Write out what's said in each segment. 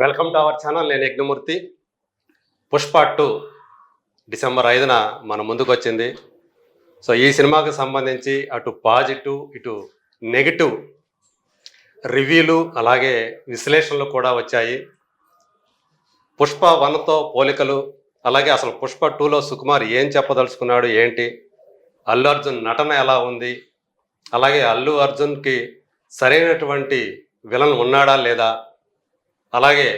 Welcome to our channel నేను Yagnamurthy. Pushpa two December ఐదున మన ముందుకు వచ్చింది సో ఈ సినిమాకి సంబంధించి అటు పాజిటివ్ ఇటు నెగిటివ్ రివ్యూలు అలాగే విశ్లేషణలు కూడా వచ్చాయి. పుష్ప వన్తో పోలికలు అలాగే అసలు పుష్ప టూలో సుకుమార్ ఏం చెప్పదలుచుకున్నాడు ఏంటి? అల్లు అర్జున్ నటన ఎలా ఉంది? అలాగే అల్లు అర్జున్కి సరైనటువంటి విలన్ ఉన్నాడా లేదా? అలాగే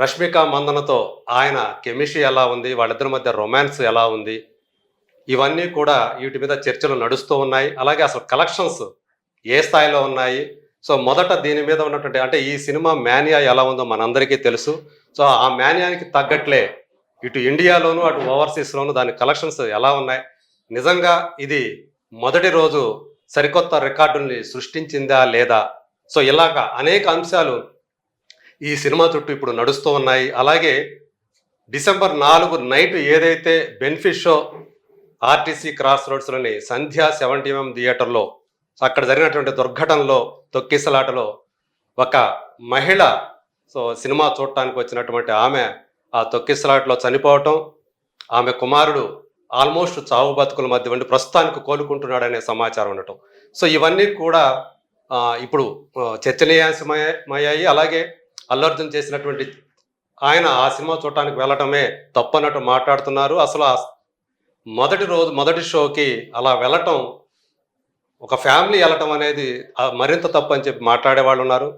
రష్మిక మందనతో ఆయన కెమిస్ట్రీ ఎలా ఉంది వాళ్ళిద్దరి మధ్య రొమాన్స్ ఎలా ఉంది ఇవన్నీ కూడా వీటి మీద చర్చలు నడుస్తూ ఉన్నాయి. అలాగే అసలు కలెక్షన్స్ ఏ స్థాయిలో ఉన్నాయి? సో మొదట దీని మీద ఉన్నటువంటి అంటే ఈ సినిమా మాన్యా ఎలా ఉందో మనందరికీ తెలుసు. సో ఆ మాన్యానికి తగ్గట్లే ఇటు ఇండియాలోను అటు ఓవర్సీస్లోను దాని కలెక్షన్స్ ఎలా ఉన్నాయి? నిజంగా ఇది మొదటి రోజు సరికొత్త రికార్డుల్ని సృష్టించిందా లేదా? సో ఇలాగా అనేక అంశాలు ఈ సినిమా చుట్టూ ఇప్పుడు నడుస్తూ ఉన్నాయి. అలాగే డిసెంబర్ నాలుగు నైట్ ఏదైతే బెనిఫిట్ షో ఆర్టీసీ క్రాస్ రోడ్స్లోని సంధ్యా సెవెంటీ ఎంఎం థియేటర్లో అక్కడ జరిగినటువంటి దుర్ఘటనలో తొక్కిసలాటలో ఒక మహిళ సో సినిమా చూడటానికి వచ్చినటువంటి ఆమె ఆ తొక్కిసలాటలో చనిపోవటం ఆమె కుమారుడు ఆల్మోస్ట్ చావు బతుకుల మధ్య ఉండి ప్రస్తుతానికి కోలుకుంటున్నాడనే సమాచారం ఉండటం. సో ఇవన్నీ కూడా ఇప్పుడు చర్చనీయాంశమయ్యాయి అలాగే అల్లు అర్జున్ చేసినటువంటి ఆయన ఆ సినిమా చూడటానికి వెళ్ళటమే తప్పన్నట్టు మాట్లాడుతున్నారు. అసలు ఆ మొదటి రోజు మొదటి షోకి అలా వెళ్ళటం ఒక ఫ్యామిలీ వెళ్ళటం అనేది మరింత తప్పు అని చెప్పి మాట్లాడే వాళ్ళు ఉన్నారు.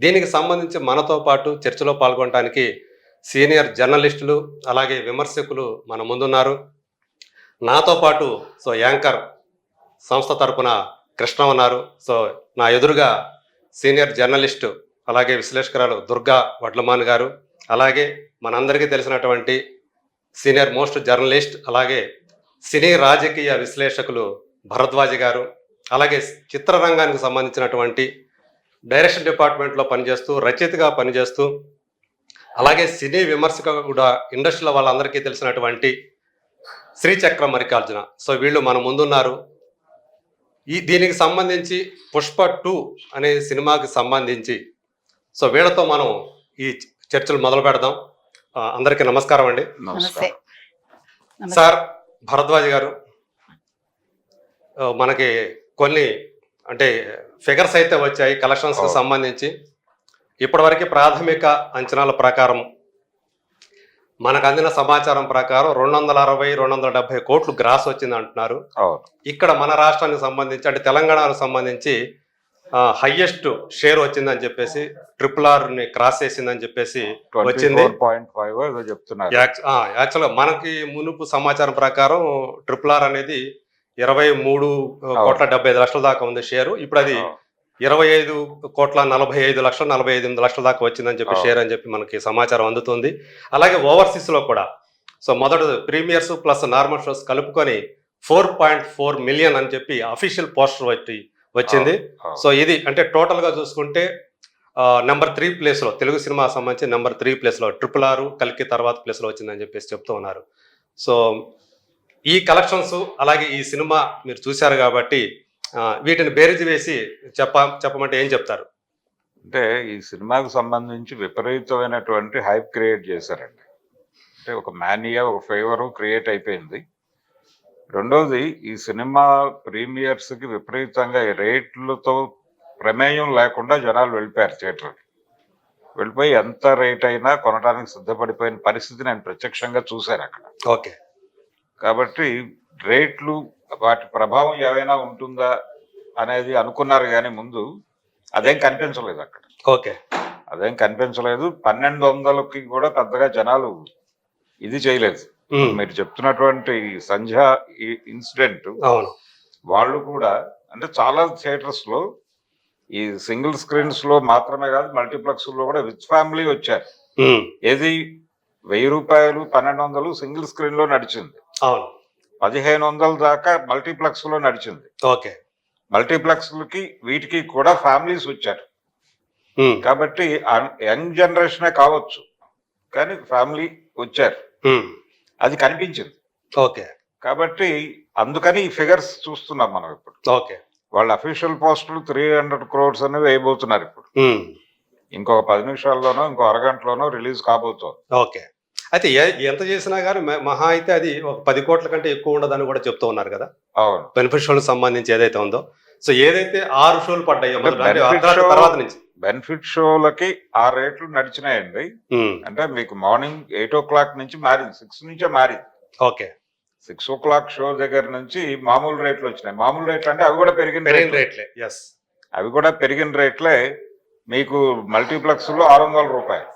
దీనికి సంబంధించి మనతో పాటు చర్చలో పాల్గొనడానికి సీనియర్ జర్నలిస్టులు అలాగే విమర్శకులు మన ముందున్నారు. నాతో పాటు సో యాంకర్ సంస్థ తరపున కృష్ణ ఉన్నారు. సో నా ఎదురుగా సీనియర్ జర్నలిస్టు అలాగే విశ్లేషకురాలు దుర్గా వడ్లమాన్ గారు అలాగే మనందరికీ తెలిసినటువంటి సీనియర్ మోస్ట్ జర్నలిస్ట్ అలాగే సినీ రాజకీయ విశ్లేషకులు భరద్వాజ్ గారు అలాగే చిత్రరంగానికి సంబంధించినటువంటి డైరెక్షన్ డిపార్ట్మెంట్లో పనిచేస్తూ రచయితగా పనిచేస్తూ అలాగే సినీ విమర్శక కూడా ఇండస్ట్రీలో వాళ్ళందరికీ తెలిసినటువంటి శ్రీచక్ర మరికార్జున సో వీళ్ళు మన ముందున్నారు. ఈ దీనికి సంబంధించి పుష్ప టూ అనే సినిమాకి సంబంధించి సో వీళ్ళతో మనం ఈ చర్చలు మొదలు పెడదాం. అందరికీ నమస్కారం అండి. సార్ భరద్వాజ్ గారు మనకి కొన్ని అంటే ఫిగర్స్ అయితే వచ్చాయి కలెక్షన్స్కి అవును. సంబంధించి. ఇప్పటివరకు ప్రాథమిక అంచనాల ప్రకారం మనకు అందిన సమాచారం ప్రకారం రెండు వందల అరవై రెండు వందల డెబ్బై కోట్లు గ్రాస్ వచ్చింది అంటున్నారు ఇక్కడ మన రాష్ట్రానికి సంబంధించి అంటే తెలంగాణకు సంబంధించి హయ్యెస్ట్ షేర్ వచ్చిందని చెప్పేసి ట్రిపుల్ ఆర్ని క్రాస్ చేసిందని చెప్పేసి వచ్చింది. పాయింట్ ఫైవ్ చెప్తున్నారు. యాక్చువల్గా మనకి మునుపు సమాచారం ప్రకారం ట్రిపుల్ ఆర్ అనేది ఇరవై మూడు కోట్ల డెబ్బై ఐదు లక్షల దాకా ఉంది షేరు ఇప్పుడు అది. ఇరవై ఐదు కోట్ల నలభై ఐదు లక్షలు నలభై ఐదు ఎనిమిది లక్షల దాకా వచ్చిందని చెప్పి. షేర్ అని చెప్పి మనకి సమాచారం అందుతుంది. అలాగే ఓవర్సీస్లో కూడా. సో మొదట ప్రీమియర్స్ ప్లస్ నార్మల్ షోస్ కలుపుకొని ఫోర్ పాయింట్ ఫోర్ మిలియన్ అని చెప్పి అఫీషియల్ పోస్టర్ వచ్చి వచ్చింది. సో ఇది అంటే టోటల్గా చూసుకుంటే నెంబర్ త్రీ ప్లేస్లో తెలుగు సినిమా సంబంధించి నెంబర్ త్రీ ప్లేస్లో ట్రిపుల్ ఆర్ కల్కి తర్వాత ప్లేస్లో వచ్చిందని చెప్పేసి చెప్తూ ఉన్నారు. సో ఈ కలెక్షన్స్ అలాగే ఈ సినిమా మీరు చూశారు కాబట్టి వీటిని బేరీజు వేసి చెప్ప చెప్పమంటే ఏం చెప్తారు? అంటే ఈ సినిమాకు సంబంధించి విపరీతమైనటువంటి హైప్ క్రియేట్ చేశారండి. అంటే ఒక మానియా ఒక ఫేవర్ క్రియేట్ అయిపోయింది. రెండోది ఈ సినిమా ప్రీమియర్స్కి విపరీతంగా రేట్లతో ప్రమేయం లేకుండా జనాలు వెళ్ళిపోయారు థియేటర్కి వెళ్ళిపోయి ఎంత రేట్ అయినా కొనడానికి సిద్ధపడిపోయిన పరిస్థితి నేను ప్రత్యక్షంగా చూశాను అక్కడ. ఓకే. కాబట్టి రేట్లు వాటి ప్రభావం ఏమైనా ఉంటుందా అనేది అనుకున్నారు కానీ ముందు అదేం కనిపించలేదు అక్కడ. ఓకే. అదేం కనిపించలేదు. పన్నెండు వందలకి కూడా పెద్దగా జనాలు ఇది చేయలేదు. మీరు చెప్తున్నటువంటి సంధ్య ఇన్సిడెంట్ వాళ్ళు కూడా అంటే చాలా థియేటర్స్లో ఈ సింగిల్ స్క్రీన్స్లో మాత్రమే కాదు మల్టీప్లెక్స్లో కూడా విత్ ఫ్యామిలీ వచ్చారు. ఏది వెయ్యి రూపాయలు పన్నెండు వందలు సింగిల్ స్క్రీన్లో నడిచింది. అవును. పదిహేను వందల దాకా మల్టీప్లెక్స్లో నడిచింది. ఓకే. మల్టీప్లెక్స్ లకి వీటికి కూడా ఫ్యామిలీస్ వచ్చారు. కాబట్టి యంగ్ జనరేషనే కావచ్చు కానీ ఫ్యామిలీ వచ్చారు. అది కనిపించింది. ఓకే. కాబట్టి అందుకని ఈ ఫిగర్స్ చూస్తున్నాం మనం ఇప్పుడు. ఓకే. వాళ్ళ అఫీషియల్ పోస్టులు త్రీ హండ్రెడ్ క్రోర్స్ అనేవి వేయబోతున్నారు ఇప్పుడు. ఇంకొక పది నిమిషాల్లోనో ఇంకో అరగంటలోనో రిలీజ్ కాబోతోంది. ఓకే. అయితే ఎంత చేసినా కానీ మహా అయితే అది ఒక పది కోట్ల కంటే ఎక్కువ ఉండదని కూడా చెప్తూ ఉన్నారు కదా? అవును. బెనిఫిట్ షోలకు సంబంధించి ఏదైతే ఉందో. సో ఏదైతే ఆరు షోలు పడ్డాయో తర్వాత నుంచి బెనిఫిట్ షోలకి ఆ రేట్లు నడిచినాయండి. అంటే మీకు మార్నింగ్ ఎయిట్ ఓ క్లాక్ నుంచి మారింది. సిక్స్ నుంచే మారింది. Okay. Six o'clock show దగ్గర నుంచి మామూలు రేట్లు వచ్చినాయి. మామూలు రేట్లు అంటే అవి కూడా పెరిగిన రేట్లు. ఎస్ అవి కూడా పెరిగిన రేట్లే. మీకు మల్టీప్లెక్స్లో ఆరు వందల రూపాయలు.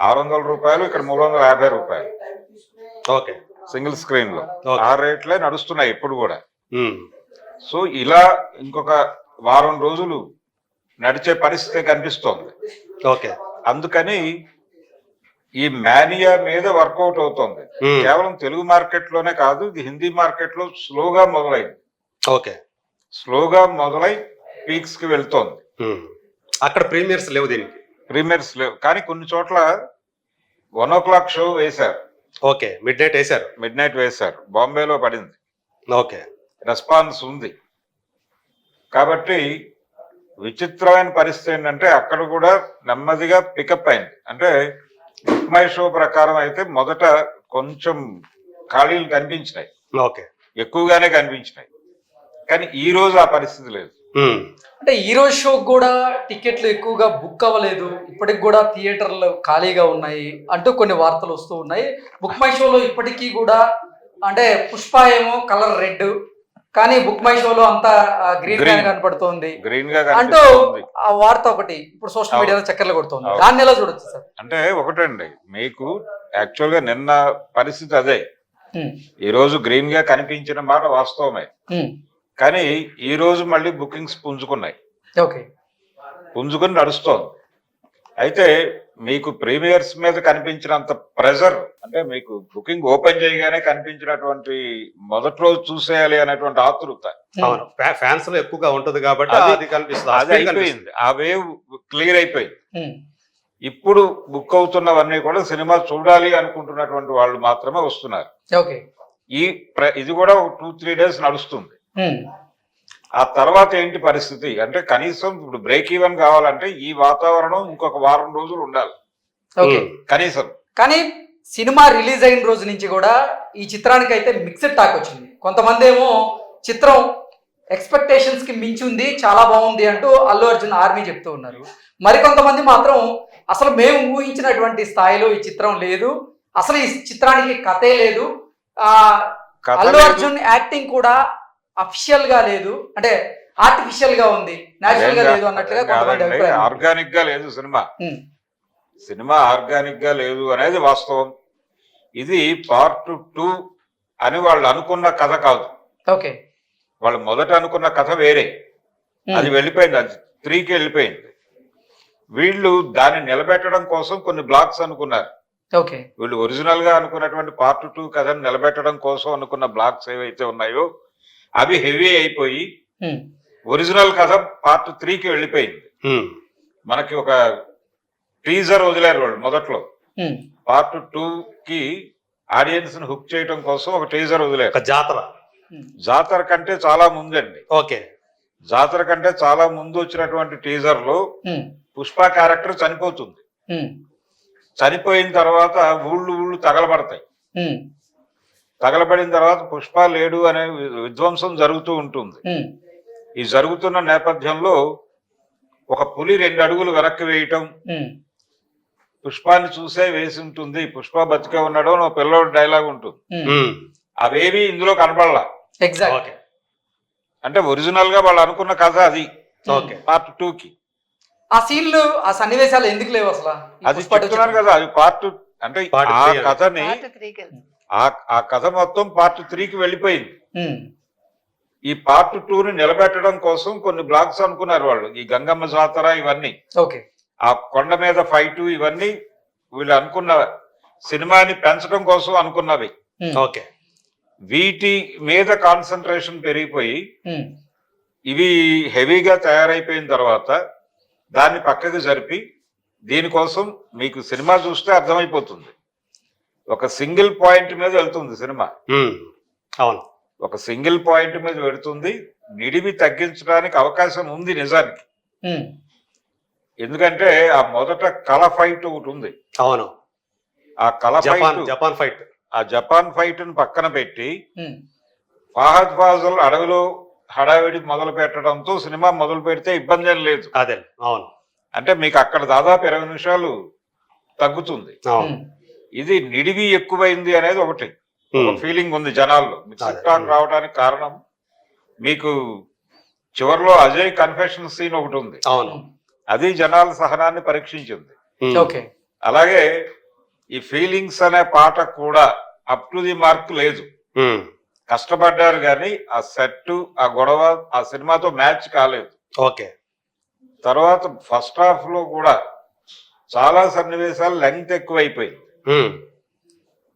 ఆరు వందల రూపాయలు ఇక్కడ మూడు వందల యాభై రూపాయలు. ఓకే. సింగిల్ స్క్రీన్లో. ఆ రేట్లే నడుస్తున్నాయి ఇప్పుడు కూడా. సో ఇలా ఇంకొక వారం రోజులు నడిచే పరిస్థితి కనిపిస్తోంది. ఓకే. అందుకని ఈ మేనియా మీద వర్కౌట్ అవుతోంది. కేవలం తెలుగు మార్కెట్లోనే కాదు ఇది హిందీ మార్కెట్లో స్లోగా మొదలైంది. ఓకే. స్లోగా మొదలై పీక్స్కి వెళ్తోంది. అక్కడ ప్రీమియర్స్ లేవు దీనికి. ప్రీమియర్స్ లేవు. కానీ కొన్ని చోట్ల వన్ ఓ క్లాక్ షో వేశారు. ఓకే. మిడ్ నైట్ వేశారు. మిడ్ నైట్ వేశారు. బాంబేలో పడింది. ఓకే. రెస్పాన్స్ ఉంది. కాబట్టి విచిత్రమైన పరిస్థితి ఏంటంటే అక్కడ కూడా నెమ్మదిగా పికప్ అయింది. అంటే బుక్ మై షో ప్రకారం అయితే మొదట కొంచెం ఖాళీలు కనిపించినాయి. ఓకే. ఎక్కువగానే కనిపించినాయి. కానీ ఈ రోజు ఆ పరిస్థితి లేదు. అంటే ఈ రోజు షోకి కూడా టికెట్లు ఎక్కువగా బుక్ అవ్వలేదు. ఇప్పటికి కూడా థియేటర్లు ఖాళీగా ఉన్నాయి అంటూ కొన్ని వార్తలు వస్తూ ఉన్నాయి. బుక్ మై షోలో ఇప్పటికీ కూడా అంటే పుష్ప ఏమో కలర్ రెడ్ కానీ బుక్ మై షోలో అంతా గ్రీన్ Green. కనపడుతోంది. గ్రీన్గా అంటూ ఆ వార్త ఒకటి ఇప్పుడు సోషల్. మీడియాలో చక్కర్లు కొడుతుంది. దాన్ని ఎలా చూడొచ్చు సార్? అంటే ఒకటండి మీకు యాక్చువల్గా నిన్న పరిస్థితి అదే. ఈ రోజు గ్రీన్గా కనిపించిన మాట వాస్తవమే. కానీ ఈ రోజు మళ్ళీ బుకింగ్స్ పుంజుకున్నాయి. ఓకే. పుంజుకుని నడుస్తోంది. అయితే మీకు ప్రీమియర్స్ మీద కనిపించినంత ప్రెజర్ అంటే మీకు బుకింగ్ ఓపెన్ చేయగానే కనిపించినటువంటి మొదటి రోజు చూసేయాలి అనేటువంటి ఆతృత. అవును. ఫ్యా- ఫ్యాన్స్లో ఎక్కువగా ఉంటది కాబట్టి అది- కనిపిస్తుంది. అది. అయిపోయింది. ఆ వేవ్ క్లియర్ అయిపోయింది. ఇప్పుడు బుక్ అవుతున్నవన్నీ కూడా సినిమా చూడాలి అనుకుంటున్నటువంటి వాళ్ళు మాత్రమే వస్తున్నారు. ఓకే. ఈ ప్ర- ఇది కూడా ఒక టూ త్రీ డేస్ నడుస్తుంది. ఆ తర్వాత ఏంటి పరిస్థితి? అంటే కనీసం ఇప్పుడు బ్రేక్ ఈవెన్ కావాలంటే ఈ వాతావరణం ఇంకొక వారం రోజులు ఉండాలి. కనీసం. కానీ సినిమా రిలీజ్ అయిన రోజు నుంచి కూడా ఈ చిత్రానికి అయితే మిక్స్డ్ టాక్ వచ్చింది. కొంతమంది ఏమో చిత్రం ఎక్స్పెక్టేషన్స్కి మించి ఉంది చాలా బాగుంది అంటూ అల్లు అర్జున్ ఆర్మీ చెప్తూ ఉన్నారు. మరికొంతమంది మాత్రం అసలు మేము ఊహించినటువంటి స్థాయిలో ఈ చిత్రం లేదు అసలు ఈ చిత్రానికి కథే లేదు. అల్లు. అర్జున్ యాక్టింగ్ కూడా అఫిషియల్గా లేదు. అంటే ఆర్టిఫిషియల్గా ఉంది. నేచురల్గా లేదు అన్నట్లుగా కొంతమంది ఆర్గానిక్గా లేదు సినిమా. సినిమా ఆర్గానిక్గా లేదు అనేది వాస్తవం. ఇది పార్ట్ టూ అని వాళ్ళు అనుకున్న కథ కాదు. ఓకే. వాళ్ళు మొదట అనుకున్న కథ వేరే. అది వెళ్ళిపోయింది అది త్రీకి వెళ్ళిపోయింది. వీళ్ళు దాన్ని నిలబెట్టడం కోసం కొన్ని బ్లాక్స్ అనుకున్నారు. ఓకే. వీళ్ళు ఒరిజినల్గా అనుకున్నటువంటి పార్ట్ టూ కథను నిలబెట్టడం కోసం అనుకున్న బ్లాక్స్ ఏవైతే ఉన్నాయో అవి హెవీ అయిపోయి ఒరిజినల్ కథ పార్ట్ త్రీకి వెళ్ళిపోయింది. మనకి ఒక టీజర్ వదిలేరు వాళ్ళు మొదట్లో. పార్ట్ టూ కి ఆడియన్స్ని హుక్ చేయడం కోసం ఒక టీజర్ వదిలేరు. ఒక జాతర. జాతర కంటే చాలా ముందండి. ఓకే. జాతర కంటే చాలా ముందు వచ్చినటువంటి టీజర్లో పుష్ప క్యారెక్టర్ చనిపోతుంది. చనిపోయిన తర్వాత ఊళ్ళు ఊళ్ళు తగలబడతాయి. తగలబడిన తర్వాత పుష్ప లేడు అనే విధ్వంసం జరుగుతూ ఉంటుంది. ఈ జరుగుతున్న నేపథ్యంలో ఒక పులి రెండు అడుగులు వెనక్కి వేయటం పుష్పాన్ని చూసే వేసి ఉంటుంది. పుష్ప బతికే ఉన్నాడు అని ఒక పిల్లోడు డైలాగ్ ఉంటుంది. అవేవి ఇందులో కనపడలా ఎగ్జాక్ట్. అంటే ఒరిజినల్గా వాళ్ళు అనుకున్న కథ అది. ఓకే. పార్ట్ టూ కి ఆ సీన్లు ఆ సన్నివేశాలు ఎందుకు లేవు అసలు? అది చెప్తున్నారు. కదా అది పార్ట్ అంటే ఆ. కథని ఆ ఆ కథ మొత్తం పార్ట్ త్రీకి వెళ్ళిపోయింది. ఈ పార్ట్ టూ ని నిలబెట్టడం కోసం కొన్ని బ్లాక్స్ అనుకున్నారు వాళ్ళు. ఈ గంగమ్మ జాతర ఇవన్నీ. ఓకే. ఆ కొండ మీద ఫైట్ ఇవన్నీ వీళ్ళు అనుకున్న సినిమాని పెంచడం కోసం అనుకున్నవి. ఓకే. వీటి మీద కాన్సన్ట్రేషన్ పెరిగిపోయి ఇవి హెవీగా తయారైపోయిన తర్వాత దాన్ని పక్కకి జరిపి దీనికోసం మీకు సినిమా చూస్తే అర్థమైపోతుంది. ఒక సింగిల్ పాయింట్ మీద వెళ్తుంది సినిమా. అవును. ఒక సింగిల్ పాయింట్ మీద వెళుతుంది. నిడివి తగ్గించడానికి అవకాశం ఉంది నిజానికి. ఎందుకంటే ఆ మొదట కల ఫైట్ ఒకటి ఉంది. అవును. ఆ కల జపాన్ ఫైట్ జపాన్ ఫైట్. ఆ జపాన్ ఫైట్ని పక్కన పెట్టి ఫాహద్ ఫాజల్ అడవిలో హడావిడి మొదలు పెట్టడంతో సినిమా మొదలు పెడితే ఇబ్బంది ఏం లేదు. అదే. అవును. అంటే మీకు అక్కడ దాదాపు ఇరవై నిమిషాలు తగ్గుతుంది. అవును. ఇది నిడివి ఎక్కువైంది అనేది ఒకటి. ఒక ఫీలింగ్ ఉంది జనాల్లో. మిక్స్డ్. టాక్ రావడానికి కారణం మీకు చివరిలో అజయ్ కన్ఫెషన్ సీన్ ఒకటి ఉంది. అవును. అది జనాల సహనాన్ని పరీక్షించింది. ఓకే. అలాగే ఈ ఫీలింగ్స్ అనే పాట కూడా అప్ టు ది మార్క్ లేదు. కష్టపడ్డారు కానీ ఆ సెట్ ఆ గొడవ ఆ సినిమాతో మ్యాచ్ కాలేదు. ఓకే. తర్వాత ఫస్ట్ హాఫ్లో కూడా చాలా సన్నివేశాలు లెంగ్త్ ఎక్కువైపోయింది.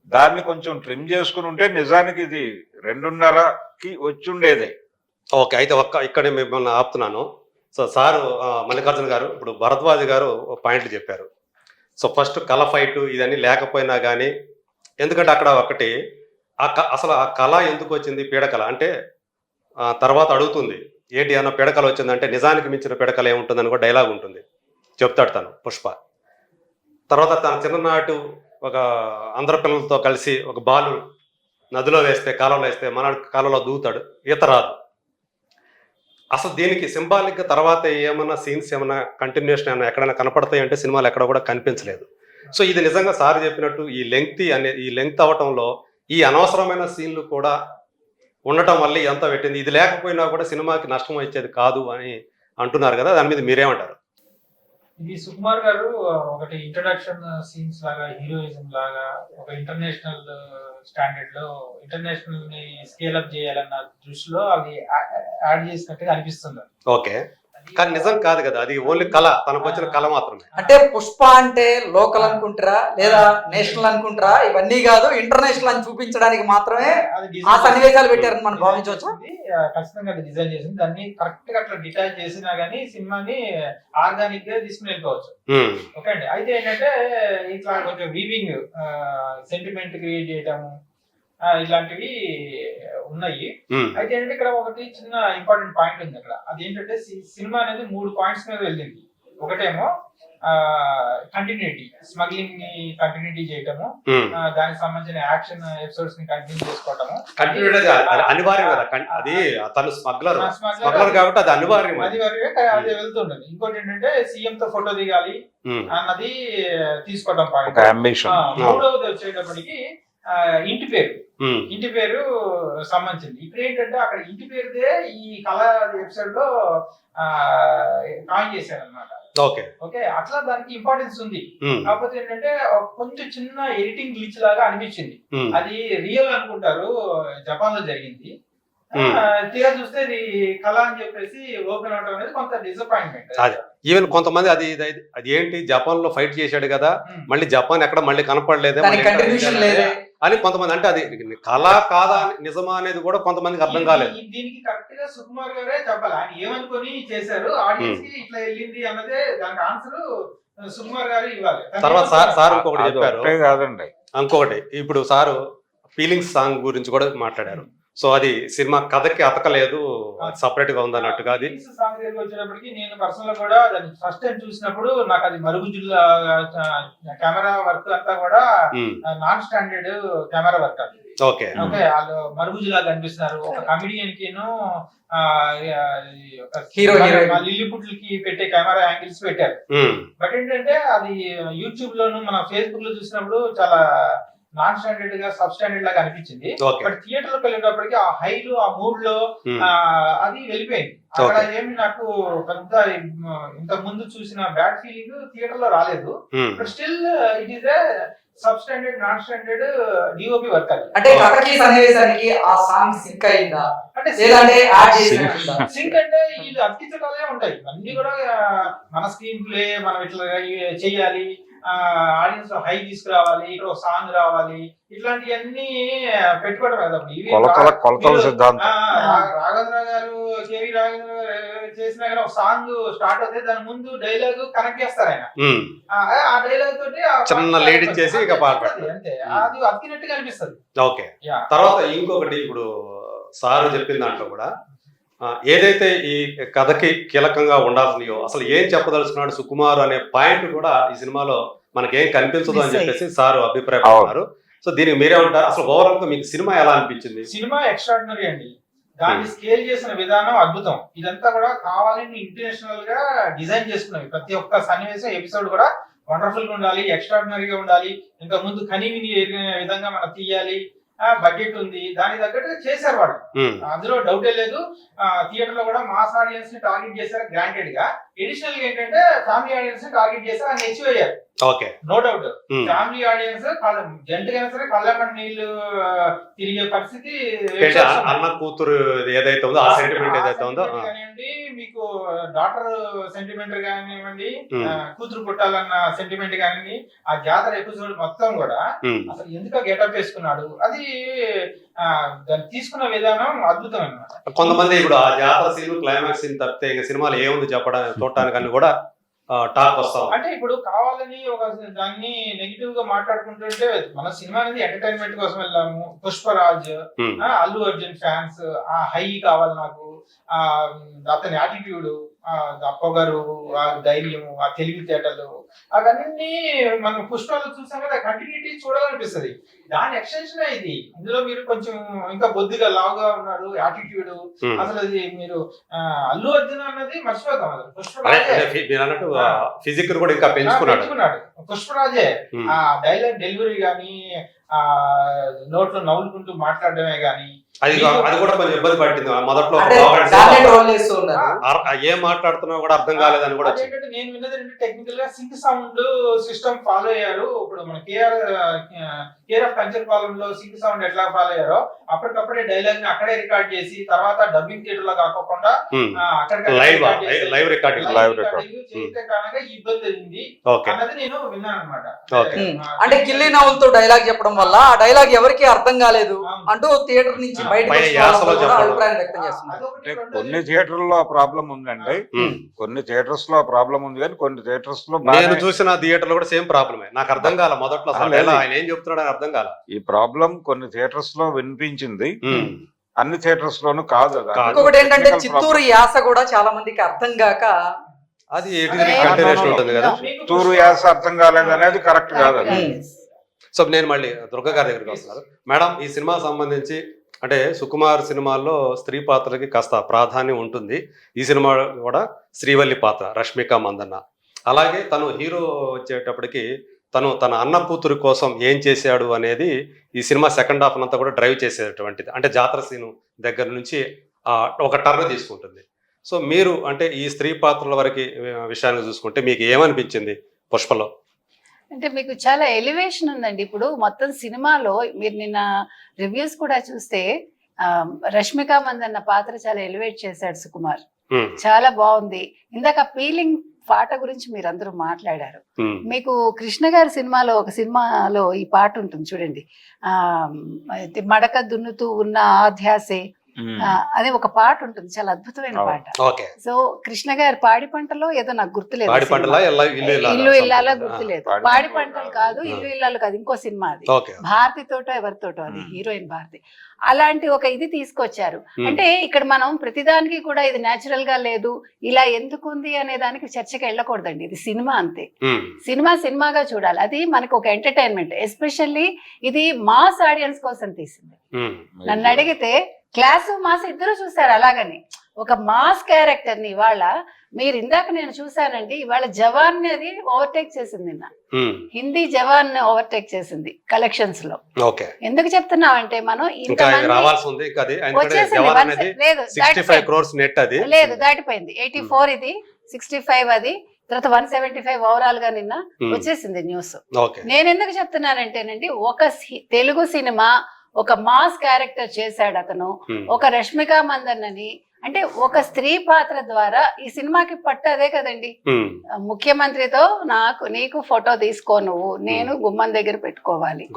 దాన్ని కొంచెం ట్రిమ్ చేసుకుని ఉంటే నిజానికి ఇది రెండున్నరకి వచ్చి ఉండేదే ఓకే అయితే ఒక్క ఇక్కడ మిమ్మల్ని ఆపుతున్నాను. సో సారు మల్లికార్జున గారు ఇప్పుడు భరద్వాజ్ గారు ఒక పాయింట్లు చెప్పారు. సో ఫస్ట్ కళ ఫైట్ ఇదని లేకపోయినా కానీ ఎందుకంటే అక్కడ ఒకటి ఆ క- అసలు ఆ కళ ఎందుకు వచ్చింది? పీడకల అంటే తర్వాత అడుగుతుంది ఏంటి అన్న పీడకల వచ్చిందంటే నిజానికి మించిన పీడకల ఏముంటుందని కూడా డైలాగ్ ఉంటుంది. చెప్తాడు తను పుష్ప. తర్వాత తన చిన్ననాటు ఒక అందరి పిల్లలతో కలిసి ఒక బాలు నదిలో వేస్తే కాలంలో వేస్తే మనడు కాలంలో దూతాడు ఈత రాదు. అసలు దీనికి సింబాలిక్గా తర్వాత ఏమన్నా సీన్స్ ఏమైనా కంటిన్యూషన్ ఏమైనా ఎక్కడైనా కనపడతాయి అంటే సినిమాలు ఎక్కడ కూడా కనిపించలేదు. సో ఇది నిజంగా సార్ చెప్పినట్టు ఈ లెంగ్త్ అనే ఈ లెంగ్త్ అవటంలో ఈ అనవసరమైన సీన్లు కూడా ఉండటం వల్ల ఎంత పెట్టింది. ఇది లేకపోయినా కూడా సినిమాకి నష్టం వచ్చేది కాదు అని అంటున్నారు కదా దాని మీద మీరేమంటారు? ఇది సుకుమార్ గారు ఒకటి ఇంట్రడక్షన్ సీన్స్ లాగా హీరోయిజం లాగా ఒక ఇంటర్నేషనల్ స్టాండర్డ్లో ఇంటర్నేషనల్ని స్కేల్ అప్ చేయాలన్న దృష్టిలో అవి యాడ్ చేసినట్టుగా అనిపిస్తుంది. ఓకే. కానీ నిజం కాదు కదా అది ఓన్లీ కళ తనకు వచ్చిన కళ మాత్రమే. అంటే పుష్ప అంటే లోకల్ అనుకుంటారా? లేదా నేషనల్ అనుకుంటారా? ఇవన్నీ కాదు ఇంటర్నేషనల్ అని చూపించడానికి మాత్రమే అది ఆ సన్నివేశాలు పెట్టారని మనం భావించవచ్చా? ఖచ్చితంగా డిజైన్ చేసింది. దాన్ని కరెక్ట్గా అట్లా డిటైల్ చేసినా గానీ సినిమాని ఆర్గానిక్గా తీసుకుని వెళ్ళిపోవచ్చు ఉమ్, ఓకే అండి. అయితే ఏంటంటే ఇట్లా కొంచెం వీవింగ్ సెంటిమెంట్ క్రియేట్ చేయటము ఇలాంటివి ఉన్నాయి. అయితే ఏంటంటే ఇక్కడ ఒకటి చిన్న ఇంపార్టెంట్ పాయింట్ ఉంది అక్కడ. అదేంటంటే సి- సినిమా అనేది మూడు పాయింట్స్ మీద వెళ్ళింది. ఒకటేమో కంటిన్యూటీ స్మగ్లింగ్ని కంటిన్యూటీ చేయటము దానికి సంబంధించిన యాక్షన్ ఎపిసోడ్స్ని కంటిన్యూ చేసుకోవటము. కంటిన్యూటీ అది అది అనివార్యం కదా. అది తను స్మగ్లర్ స్మగ్లర్ కాబట్టి అది అనివార్యం అది. అది. వరకే అదే వెళ్తుండదు ఇంకోటి ఏంటంటే సీఎం తో ఫోటో దిగాలి అన్నది తీసుకోవడం ఒక పాయింట్ మూడవది వచ్చేటప్పటికి ఇంటి పేరు. ఇంటి పేరు సంబంధించింది. ఇప్పుడు ఏంటంటే అక్కడ ఇంటి పేరుదే ఈ కళ ఎపిసోడ్లో కాయిన్ చేశారు అనమాట ఓకే. ఓకే? అట్లా దానికి ఇంపార్టెన్స్ ఉంది. కాకపోతే ఏంటంటే కొంచెం చిన్న ఎడిటింగ్ గ్లిచ్ లాగా అనిపించింది. అది రియల్ అనుకుంటారు. జపాన్లో జరిగింది. తీరా చూస్తే ఇది కళ అని చెప్పేసి ఓపెన్ అవడం అనేది కొంత డిసప్పాయింట్మెంట్ అదే. ఈవెన్ కొంతమంది అది ఇది- అది ఏంటి? జపాన్లో ఫైట్ చేశాడు కదా మళ్ళీ జపాన్ ఎక్కడ మళ్ళీ కనపడలేదే అని కొంతమంది అంటే అది కళ కాదా అని- నిజమా అనేది కూడా కొంతమందికి అర్థం కాలేదు. దీనికి కరెక్ట్గా సుకుమార్ గారే చెప్పాలి. ఆయన ఏమనుకొని చేశారు ఆడియన్స్కి ఇట్లా వెళ్ళింది అన్నదే దానికి ఆన్సర్ సుకుమార్ గారు ఇవ్వాలి. తర్వాత సార్ సార్ ఇంకొకటి చెప్పారు. కాదండి. ఇంకొకటి ఇప్పుడు సారు ఫీలింగ్స్ సాంగ్ గురించి కూడా మాట్లాడారు. సో అది సినిమా కథకి అతకలేదు సపరేట్గా ఉందన్నట్టుగా అది. సాంగ్ దగ్గరికి వచ్చేటప్పటికి నేను పర్సనల్ కూడా దాన్ని ఫస్ట్ టైం చూసినప్పుడు నాకు అది మరుగుజ్జుల కెమెరా వర్క్ అంతా కూడా నాన్ స్టాండర్డ్ కెమెరా వర్క్ అది. ఓకే. ఓకే వాళ్ళు మరుగుజ్జులా కనిపిస్తున్నారు. ఒక కమిడియన్ కిను heroine. వాళ్ళ లిల్లిపుట్లకి పెట్టే కెమెరా యాంగిల్స్ పెట్టారు. బట్ ఏంటంటే అది యూట్యూబ్ లోను మన ఫేస్బుక్లో చూసినప్పుడు చాలా నాన్ స్టాండర్డ్గా సబ్ స్టాండర్డ్ లాగా అనిపించింది. బట్ థియేటర్లోకి వెళ్ళేటప్పటికి ఆ హైలు ఆ మూడ్లో అది వెళ్ళిపోయింది. అక్కడ ఏమి నాకు పెద్ద ఇంత ముందు చూసిన బ్యాడ్ ఫీలింగ్ థియేటర్లో రాలేదు but still it is a substandard non standard DOP work అది. అంటే కథకి సన్నివేశానికి ఆ సాంగ్ సింక్ అయిందా? అంటే లేదంటే సింక్ అంటే ఇది అతికించడాలే ఉంటాయి అన్ని కూడా మన స్క్రీన్ ప్లే మనం ఇట్లా చెయ్యాలి ఆడియన్స్ హై తీసుకురావాలి ఇక్కడ ఒక సాంగ్ రావాలి ఇట్లాంటివన్నీ పెట్టుకోవడం కదా కొలతల సిద్ధాంతం. రాఘవేంద్ర గారు కేవి రాఘవేంద్ర గారు చేసినా కానీ ఒక సాంగ్ స్టార్ట్ అవుతే దాని ముందు డైలాగ్ కనెక్ట్ చేస్తారు ఆయన. ఆ ఆ డైలాగ్ తోటి ఆ చిన్న lead ఇచ్చేసి ఇక పాట అంతే, అది అతికినట్టుగా అనిపిస్తుంది. ఓకే. తర్వాత ఇంకొకటి ఇప్పుడు సారు చెప్పిన దాంట్లో కూడా ఏదైతే ఈ కథకి కీలకంగా ఉండాల్సినయో అసలు ఏం చెప్పదలుచుకున్నాడు సుకుమార్ అనే పాయింట్ కూడా ఈ సినిమాలో మనకేం కనిపించదు అని. చెప్పేసి సార్ అభిప్రాయపడుతున్నారు సో దీనికి మీరే ఉంటారు అసలు ఓవరాల్గా మీకు సినిమా ఎలా అనిపించింది? సినిమా ఎక్స్ట్రాడినరీ అండి. దాన్ని స్కేల్ చేసిన విధానం అద్భుతం. ఇదంతా కూడా కావాలని ఇంటర్నేషనల్గా డిజైన్ చేసుకున్నవి. ప్రతి ఒక్క సన్నివేశం ఎపిసోడ్ కూడా వండర్ఫుల్గా ఉండాలి ఎక్స్ట్రాడినరీగా ఉండాలి. ఇంకా ముందు కనీవిని విధంగా మనం తీయాలి. బడ్జెట్ ఉంది. దానికి తగ్గట్టుగా చేశారు వాళ్ళు. అందులో డౌటే లేదు. థియేటర్లో కూడా మాస్ ఆడియన్స్ని టార్గెట్ చేశారు గ్రాంటెడ్గా. ఎడిషనల్గా ఏంటంటే ఫ్యామిలీ ఆడియన్స్ని టార్గెట్ చేశారు అని అచీవ్ అయ్యారు. Okay. No doubt. Family audience జంటకైనా సరే కళ్ళమ్మడి నీళ్ళు తిరిగే పరిస్థితి అన్న కూతురు ఏదైతే ఉందో ఆ సెంటిమెంట్ ఏదైతే ఉందో మీకు డాటర్ సెంటిమెంట్ కానివ్వండి కూతురు పుట్టాలన్న సెంటిమెంట్ కానివ్వండి ఆ జాతర ఎపిసోడ్ మొత్తం కూడా అసలు ఎందుకు గెటప్ వేసుకున్నాడు అది దాన్ని తీసుకున్న విధానం అద్భుతం అన్నమాట. కొంతమంది ఇప్పుడు ఆ జాతర సీన్ క్లైమాక్స్ సీన్ తప్పితే ఇంకా సినిమాలో ఏముంది చెప్పడం చూడటానికి కూడా టాక్ వస్తా. అంటే ఇప్పుడు కావాలని ఒక దాన్ని నెగిటివ్గా మాట్లాడుకుంటుంటే మన సినిమా అనేది ఎంటర్టైన్మెంట్ కోసం వెళ్ళాము. పుష్పరాజ్ అల్లు అర్జున్ ఫ్యాన్స్ ఆ హై కావాలి నాకు. అతని యాటిట్యూడ్ ఆ అప్పగారు ఆ ధైర్యం ఆ తెలివితేటలు అవన్నీ మనం పుష్పాలు చూసాం కదా కంటిన్యూటీ చూడాలనిపిస్తది. దాని ఎక్స్టెన్షన్ ఇది. ఇందులో మీరు కొంచెం ఇంకా బొద్దుగా లావుగా ఉన్నారు యాటిట్యూడ్. అసలు అది మీరు అల్లు అర్జున్ అన్నది మర్చిపోతాం అసలు. పుష్పరాజే. ఫిజిక్ కూడా ఇంకా పెంచుకున్నాడు. పెంచుకున్నాడు. పుష్పరాజే. ఉమ్, ఆ డైలాగ్ డెలివరీ గానీ ఆ నోట్లో నవ్వులుకుంటూ మాట్లాడడమే గానీ అది అది కూడా కొంచెం ఇబ్బంది పట్టింది. మొదట్లో ఏం మాట్లాడుతున్నా కూడా అర్థం కాలేదని కూడా నేను విన్నది టెక్నికల్గా సింక్ సౌండ్ సిస్టమ్ ఫాలో అయ్యారు. ఇప్పుడు మన కేఆర్ కేఆర్ ఆఫ్ కంచర్పాలెంలో సింక్ సౌండ్ ఎట్లా ఫాలో అయ్యారో అప్పటికప్పుడే డైలాగ్ని అక్కడే రికార్డ్ చేసి తర్వాత డబ్బింగ్ థియేటర్లో కాకుండా లైవ్ చేసి- లైవ్ రికార్డింగ్ చేస్తే కనుక ఇబ్బంది అయింది అన్నది నేను విన్నాను అనమాట. అంటే కిల్లి నవ్వులతో డైలాగ్ చెప్పడం వల్ల ఆ డైలాగ్ ఎవరికి అర్థం కాలేదు అంటూ థియేటర్ నుంచి కొన్ని థియేటర్లో ఆ ప్రాబ్లం ఉందండి. కొన్ని థియేటర్స్లో ప్రాబ్లం ఉంది కానీ కొన్ని థియేటర్స్లో నేను చూసిన థియేటర్లో కూడా సేమ్ ప్రాబ్లమే. నాకు అర్థం కాల మొదట్లో ఆయన ఏం చెప్తున్నాడు అర్థం కాల. ఈ ప్రాబ్లం కొన్ని థియేటర్స్లో వినిపించింది అన్ని థియేటర్స్ లోనూ కాదు. ఇంకొకటి ఏంటంటే చిత్తూరు యాస కూడా చాలా మందికి అర్థం కాక అది చిత్తూరు యాస అర్థం కాలేదు అనేది కరెక్ట్ కాదు. సో నేను మళ్ళీ దుర్గ గారి దగ్గరికి వస్తున్నారు మేడం ఈ సినిమా సంబంధించి అంటే సుకుమార్ సినిమాల్లో స్త్రీ పాత్రలకి కాస్త ప్రాధాన్యం ఉంటుంది. ఈ సినిమా కూడా శ్రీవల్లి పాత్ర రష్మిక మందన్న. అలాగే తను హీరో వచ్చేటప్పటికి తను తన అన్న కూతురు కోసం ఏం చేశాడు అనేది ఈ సినిమా సెకండ్ హాఫ్ అంతా కూడా డ్రైవ్ చేసేటువంటిది. అంటే జాతర సీను దగ్గర నుంచి ఒక టర్న్ తీసుకుంటుంది. సో మీరు అంటే ఈ స్త్రీ పాత్రల వరకు విషయాన్ని చూసుకుంటే మీకు ఏమనిపించింది పుష్పలో? అంటే మీకు చాలా ఎలివేషన్ ఉందండి. ఇప్పుడు మొత్తం సినిమాలో మీరు నిన్న రివ్యూస్ కూడా చూస్తే రష్మిక మందన్న పాత్ర చాలా ఎలివేట్ చేశాడు సుకుమార్. చాలా బాగుంది. ఇందాక పీలింగ్ పాట గురించి మీరు అందరూ మాట్లాడారు మీకు కృష్ణ గారి సినిమాలో ఒక సినిమాలో ఈ పాట ఉంటుంది చూడండి. ఆ మడక దున్నుతూ ఉన్న ఆధ్యాసే అనే ఒక పాట ఉంటుంది చాలా అద్భుతమైన. పాట. ఓకే. సో కృష్ణ గారి పాడి పంటలో ఏదో నాకు గుర్తులేదు ఇల్లు ఇల్లు ఇల్లాలా? ఇల్లు ఇల్లాలా something. గుర్తులేదు. పాడి పంటలు. కాదు. ఇల్లు ఇల్లాలు కాదు ఇంకో సినిమా అది. భారతి తోటో ఎవరితోటో అది. హీరోయిన్ భారతి. అలాంటి ఒక ఇది తీసుకొచ్చారు. అంటే ఇక్కడ మనం ప్రతిదానికి కూడా ఇది నేచురల్గా లేదు ఇలా ఎందుకు ఉంది అనే దానికి చర్చకి వెళ్ళకూడదండి. ఇది సినిమా అంతే. సినిమా సినిమాగా చూడాలి. అది మనకు ఒక ఎంటర్టైన్మెంట్. ఎస్పెషల్లీ ఇది మాస్ ఆడియన్స్ కోసం తీసింది. నన్ను అడిగితే క్లాసు మాస్ ఇద్దరు చూసారు అలాగని. ఒక మాస్ క్యారెక్టర్ని ఇవాళ మీరు ఇందాక నేను చూసానండి ఇవాళ జవాన్ని అది ఓవర్టేక్ చేసింది హిందీ జవాన్ని ఓవర్టేక్ చేసింది కలెక్షన్స్లో ఎందుకు మనం ఇంకా అది ఎందుకంటే వచ్చేసింది లేదు దాటిపోయింది. ఎయిటీ ఫోర్ ఇది సిక్స్టీ ఫైవ్ అది తర్వాత వన్ సెవెంటీ ఫైవ్ ఓవరాల్గా నిన్న వచ్చేసింది న్యూస్. నేను ఎందుకు చెప్తున్నానంటేనండి ఒక తెలుగు సినిమా ఒక మాస్ క్యారెక్టర్ చేశాడు అతను ఒక రష్మిక మందన్నని అంటే ఒక స్త్రీ పాత్ర ద్వారా ఈ సినిమాకి పట్టు అదే కదండి ముఖ్యమంత్రితో నాకు నీకు ఫోటో తీసుకో నువ్వు. నేను గుమ్మం దగ్గర పెట్టుకోవాలి.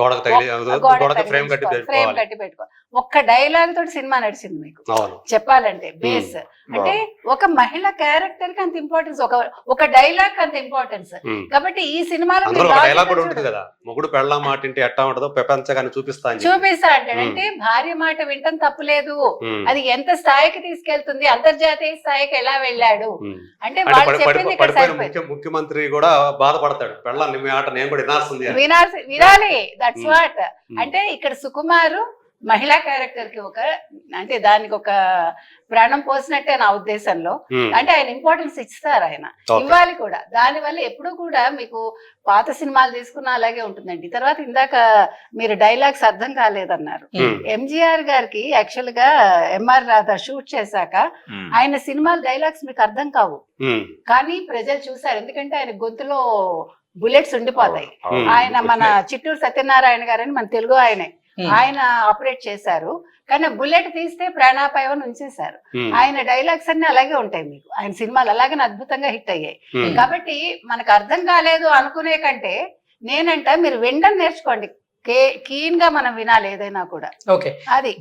ఫ్రేమ్ కట్టి పెట్టుకో. ఒక్క డైలాగ్ తోటి సినిమా నడిచింది మీకు. చెప్పాలంటే బేస్. అంటే ఒక మహిళ క్యారెక్టర్కి అంత ఇంపార్టెన్స్ ఒక ఒక డైలాగ్ అంత ఇంపార్టెన్స్. కాబట్టి ఈ సినిమాలో మొగుడు పెళ్ళ మాట ఎట్టా ఉంటుందో చూపిస్తా. చూపిస్తా. అంటే భార్య మాట వింటం తప్పులేదు. అది ఎంత స్థాయికి తీసుకెళ్తుంది అంతర్జాతీయ స్థాయికి ఎలా వెళ్ళాడు. అంటే ముఖ్యమంత్రి కూడా బాధపడతాడు పెళ్ళాన్ని ఆట నేను కూడా వినాల్సింది అని వినాల్సి వినాలి దట్స్. వాట్ ఉమ్. అంటే ఇక్కడ సుకుమారు మహిళా క్యారెక్టర్కి ఒక అంటే దానికి ఒక ప్రాణం పోసినట్టే నా ఉద్దేశంలో. అంటే ఆయన ఇంపార్టెన్స్ ఇస్తారు ఆయన. ఇవ్వాలి కూడా దాని వల్ల ఎప్పుడు కూడా మీకు పాత సినిమాలు తీసుకున్న అలాగే ఉంటుందండి తర్వాత ఇందాక మీరు డైలాగ్స్ అర్థం కాలేదన్నారు. ఎంజిఆర్ గారికి యాక్చువల్గా ఎంఆర్ రాధా షూట్ చేశాక. ఆయన సినిమాల డైలాగ్స్ మీకు అర్థం కావు. కానీ ప్రజలు చూసారు ఎందుకంటే ఆయన గొంతులో బుల్లెట్స్ ఉండిపోతాయి. ఆయన మన చిట్టూరు సత్యనారాయణ గారని మన తెలుగు ఆయనే. ఆయన ఆపరేట్ చేశారు. కానీ బుల్లెట్ తీస్తే ప్రాణాపాయం ఉంచేశారు. ఉమ్. ఆయన డైలాగ్స్ అన్ని అలాగే ఉంటాయి మీకు. ఆయన సినిమాలు అలాగే అద్భుతంగా హిట్ అయ్యాయి. ఉమ్. కాబట్టి మనకు అర్థం కాలేదు అనుకునే కంటే నేనంట మీరు వినడం నేర్చుకోండి. కే కీన్గా మనం వినాలి ఏదైనా కూడా. ఓకే అది.